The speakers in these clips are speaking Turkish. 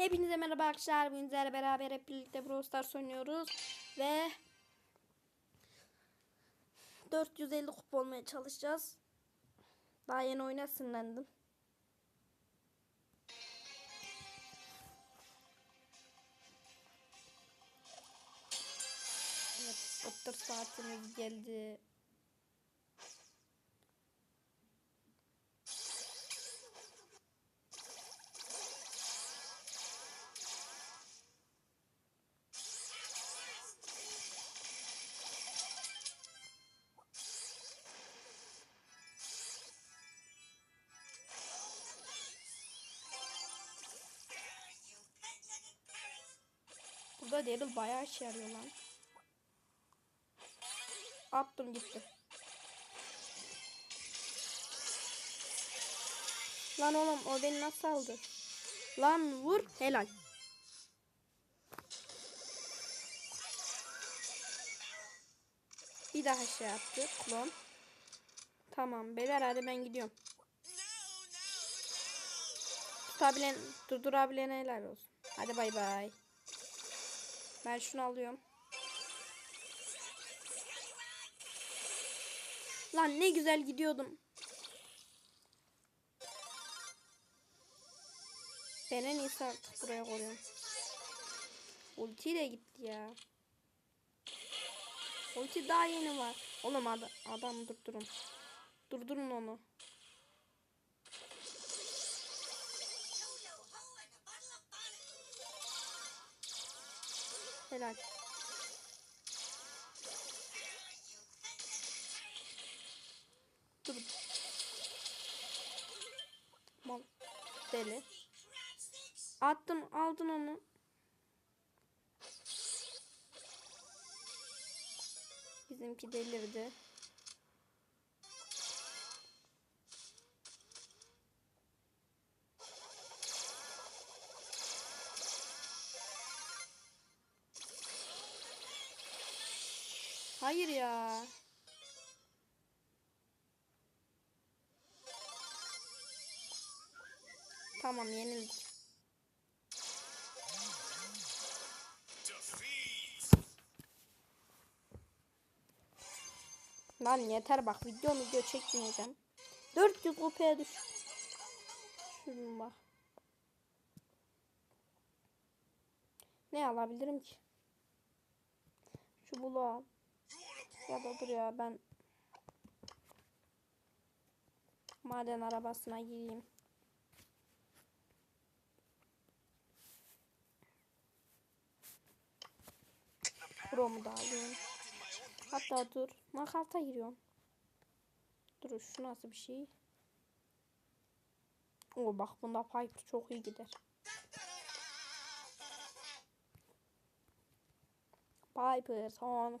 Hepinize merhaba arkadaşlar. Bugün sizlerle beraber hep birlikte Brawl Stars oynuyoruz. Ve 450 kupa olmaya çalışacağız. Daha yeni oyuna sinirlendim. Evet, doktor saatimiz geldi. Burada Daryl bayağı işe yarıyor lan. Attım gitti. Lan oğlum o beni nasıl aldı? Lan vur helal. Bir daha şey yaptı klon. Tamam beyler hadi ben gidiyorum. Tutabilen, durdurabilen helal olsun. Hadi bay bay. Ben şunu alıyorum. Lan ne güzel gidiyordum. Ben en iyisi artık buraya koyuyorum. Ulti de gitti ya. Ulti daha yeni var. Oğlum ad adam durdurun. Durdurun onu. Helal. Dur. Mal. Deli. Attım aldın onu. Bizimki delirdi. Hayır ya. Tamam yenildik. Lan yeter bak video video çekmeyeceğim. 400 kupaya düş. Şunun bak. Ne alabilirim ki? Şu bulu al. Ya dur ya ben maden arabasına gireyim. Chrome'u da alayım. Hatta dur. Makarta giriyorum. Dur şu nasıl bir şey? Oo bak bunda Piper çok iyi gider. Piper son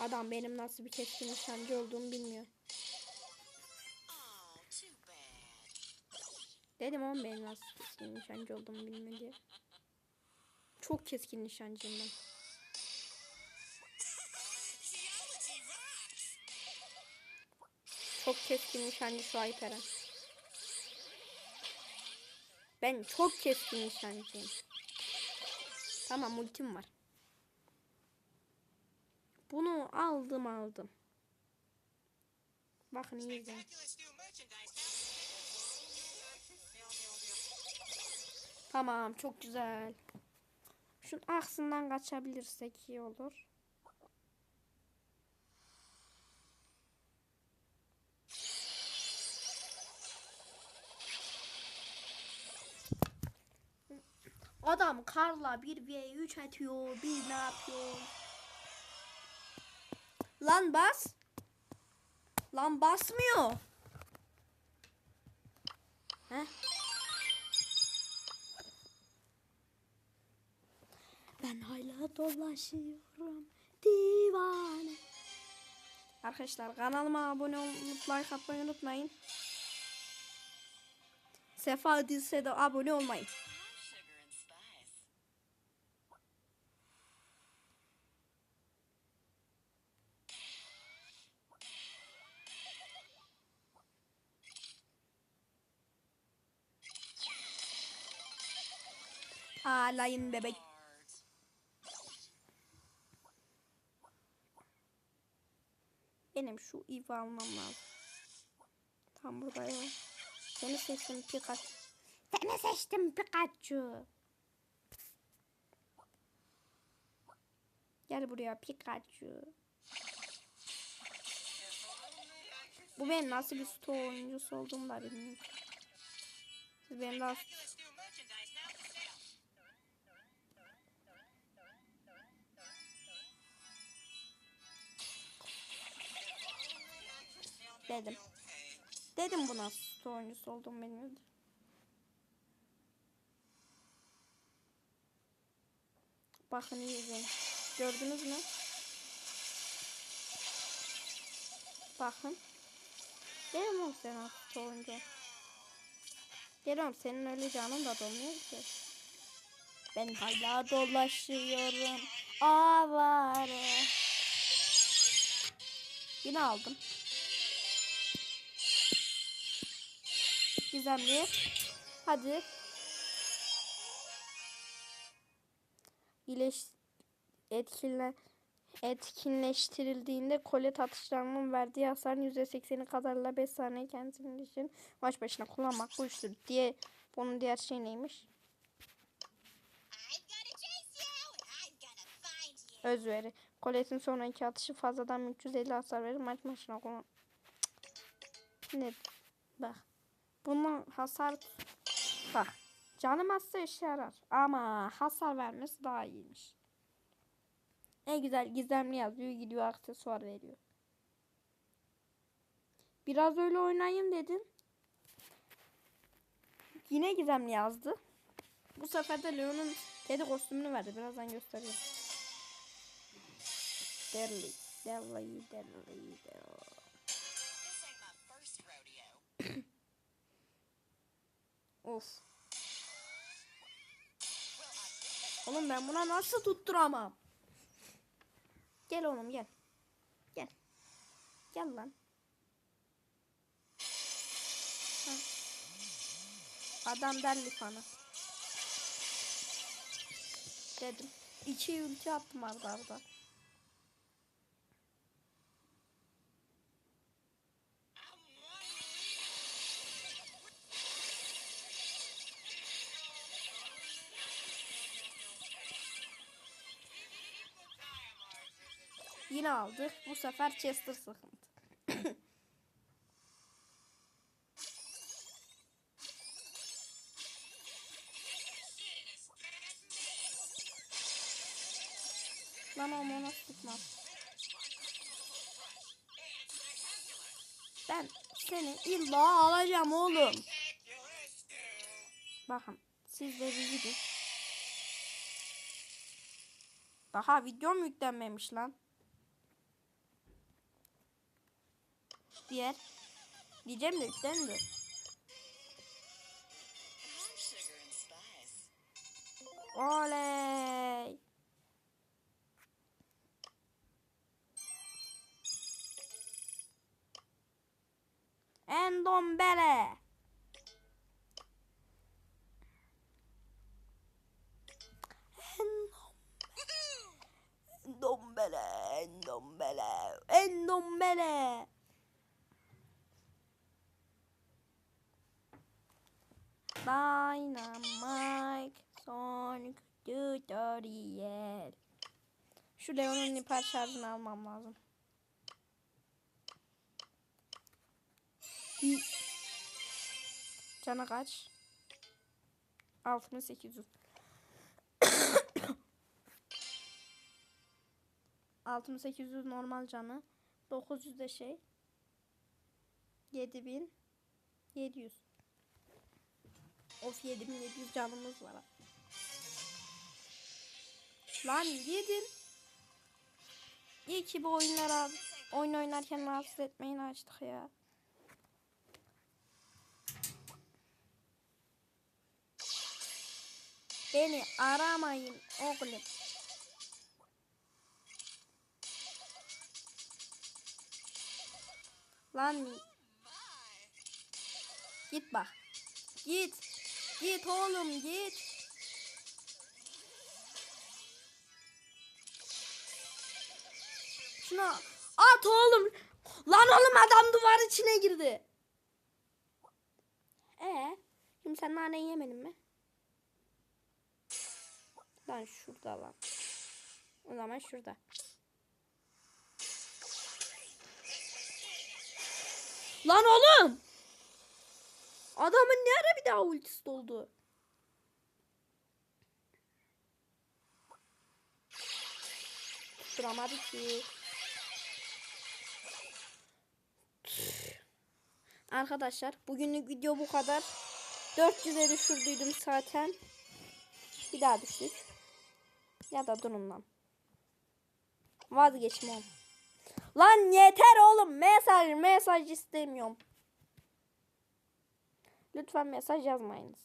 adam benim nasıl bir keskin nişancı olduğumu bilmiyor. Dedim oğlum benim nasıl keskin nişancı olduğumu bilmiyor diye. Çok keskin nişancıyım ben. Çok keskin nişancı şu Ayperen. Ben çok keskin nişancıyım. Tamam ultim var. Bunu aldım aldım. Bakın iyi izleyin. Tamam çok güzel. Şunun aksından kaçabilirsek iyi olur. Adam karla 1v3 atıyor. Bir ne yapıyor? Lan bas. Lan basmıyor. Heh. Ben hala dolaşıyorum divane. Arkadaşlar kanalıma abone olup like atmayı unutmayın. Sefa değilse de abone olmayın. Ağlayın bebek. Benim şu ivi almam lazım. Tam burada ya. Seni seçtim Pikachu. Seni seçtim Pikachu. Gel buraya Pikachu. Bu benim nasıl bir sto oyuncusu olduğumu da bilmiyorum. Siz benim daha dedim. Dedim bu nasıl sto oyuncusu olduğumu bilmiyordu. Bakın iyi. Gördünüz mü? Bakın. Dedim oğlum sen nasıl sto oyuncu. Geliyorum senin öyle canın da dolmuyor ki. Ben hala dolaşıyorum. Avare. Yine aldım. Gizemli. Hadi. İyileş etkinle etkinleştirildiğinde kolet atışlarının verdiği hasarın %80'i kadarıyla 5 saniye kendisinin için maç başına kullanmak bu diye bunun diğer şey neymiş? Özveri. Koletin sonraki atışı fazladan 350 hasar verir maç başına kullan. Ne? Bak. Bunun hasar bak. Canım azsa işe yarar. Ama hasar vermesi daha iyiymiş. Ne güzel gizemli yazıyor gidiyor aksesuar veriyor. Biraz öyle oynayayım dedim. Yine gizemli yazdı. Bu sefer de Leon'un kedi kostümünü verdi. Birazdan göstereyim. Deli, deli, deli, deli. Of. Oğlum ben buna nasıl tutturamam? Gel oğlum gel. Gel. Gel lan. Ha. Adam derli sana. Dedim. İki ulti attım arda arda. Yine aldık. Bu sefer Chester sıkıntı. Lan o nasıl tutmaz. Ben seni illa alacağım oğlum. Bakın siz de gidin. Daha videom yüklenmemiş lan. Diğer. Diyeceğim de and spice. Oley. Endombele. Endombele. Endombele. Endombele. Dynamite Sonic Tutorial. Şu Leon'un hiper şarjını almam lazım. Hı. Canı kaç? 6800. 6800 normal canı. 900 de şey. 7700. Of 7700 canımız var. Lan gidin. İyi ki bu oyunlara oyun oynarken rahatsız etmeyin açtık ya. Beni aramayın oğlum. Lan git bak. Git. Git oğlum git. Şuna at oğlum. Lan oğlum adam duvar içine girdi. Ee, şimdi sen nane yemedin mi? Lan şurada lan. O zaman şurada. Lan oğlum. Adamın ne ara bir daha ultisi doldu? Duramadı ki. Arkadaşlar bugünlük video bu kadar. 400'e düşürdüydüm zaten. Bir daha düştük. Ya da durun lan. Vazgeçmem. Lan yeter oğlum. Mesaj mesaj istemiyorum. Lütfen mesaj yazmayınız.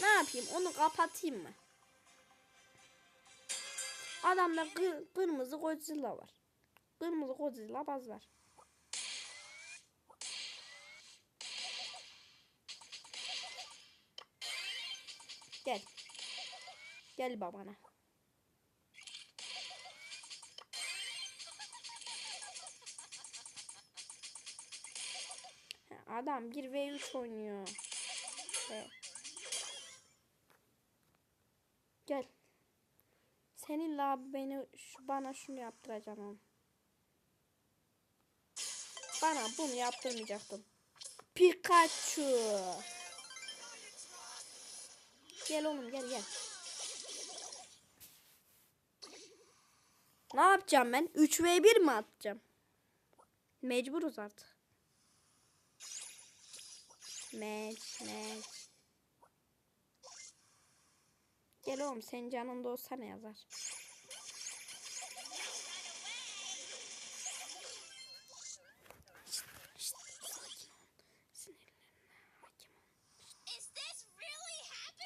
Ne yapayım? Onu kapatayım mı? Adamda kır- kırmızı Godzilla var. Kırmızı Godzilla baz var. Gel. Gel babana. Adam 1v3 oynuyor. Evet. Gel. Seninle abi beni şu, bana şunu yaptıracaksın. Bana bunu yaptırmayacaktın. Pikachu. Gel oğlum gel gel. Ne yapacağım ben? 3v1 mi atacağım? Mecburuz artık. Meç meç. Gel oğlum senin canında olsa ne yazar?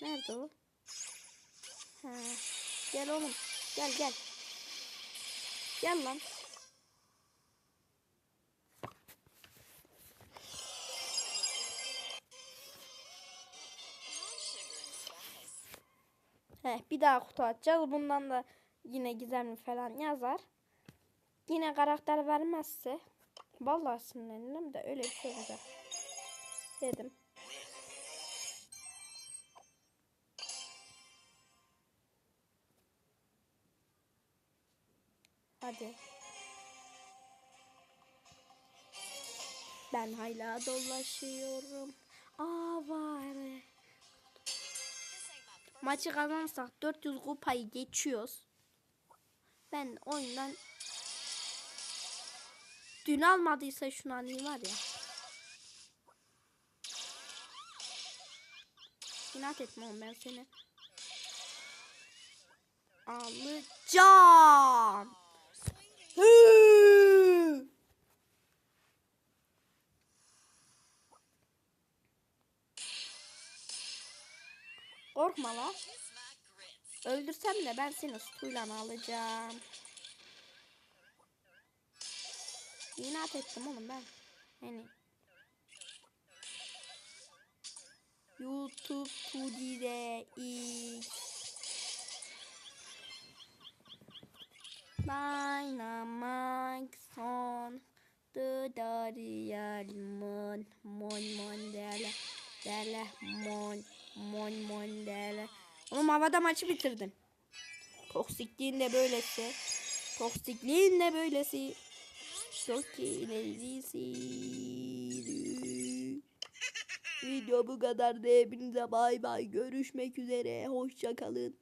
Nerede o? Ha. Gel oğlum. Gel gel. Gel lan. Heh, bir daha kutu açacağız. Bundan da yine gizemli falan yazar. Yine karakter vermezse vallahi sinirlenirim de öyle bir şey olacak. Dedim. Hadi. Ben hala dolaşıyorum. Avare. Maçı kazanırsak 400 kupayı geçiyoruz. Ben oyundan dün almadıysa şunu alayım var ya. İnat etme oğlum ben seni. Alacağım. Hı! Korkma la. Kiss my grits. Öldürsem de ben seni suyla alacağım. İnat ettim oğlum ben. Yani. YouTube Tudi'de X. Dynamite son. The Darial Mon Mon Mon Dele Dele Mon Mon Mon Dele Oğlum havada maçı bitirdim. Toksikliğin de böylesi. Toksikliğin de böylesi. Çok eğlenceli. Video bu kadar da hepinize bay bay. Görüşmek üzere. Hoşça kalın.